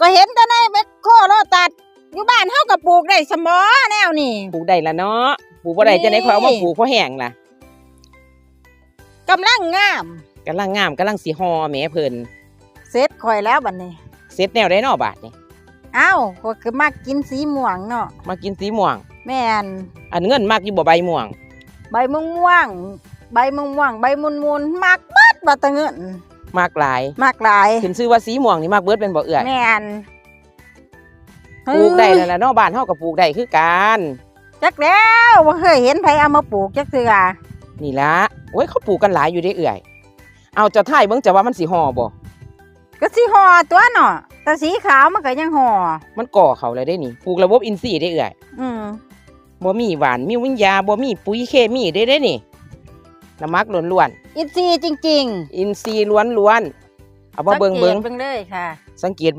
ก็เห็นแต่ในแมคโครโลตัด อยู่บ้านเฮาก็ปลูกได้สมอแนวนี่ ปลูกได้ละเนาะปลูกบ่ได้นี่จะได้เขาเอามาปลูกเพราะแห้งล่ะกำลังงามกำลังงามกำลังสิฮอแหมเพิ่นเสร็จข่อยแล้วบัดนี้เสร็จแนวได้เนาะบาดนี่เอ้าก็คือมักกินสีม่วงเนาะมากินสีม่วง แม่นอันเงินมากอยู่บ่ใบม่วง ใบม่วงม่วงใบม่วงม่วงใบมุนมุนๆมักเบิดบ่ตะเงิน มากหลายมักหลาย ขึ้นชื่อว่าสีม่วงนี่มากเบิดเป็นบ่เอื้อยแม่นปลูกได้นั่นล่ะเนาะบ้านเฮาก็ปลูกได้คือกันจักแล้วบ่เคยเห็นไผเอามาปลูกจักเทื่อนี่ละโอ้ยเขาปลูกกันหลายอยู่ได้เอื่อย เอาเจะถ่ายเบิ่งจะว่ามันสิห่อบ่ก็สิห่อตัวเนาะแต่สีขาวมันก็ยังห่อมันก่อเขาเลยได้นี่ปลูกระบบอินทรีย์ได้เอื่อย อืมบ่มีหวานมีวิญญาบ่มีปุ๋ยเคมีได้ได้นี่ น้ำมักล้วนอินทรีย์จริงๆอินทรีย์ล้วนๆเอาๆมาเบิ่งเบิ่งสักตเบิ่งเลยค่ะ สังเกต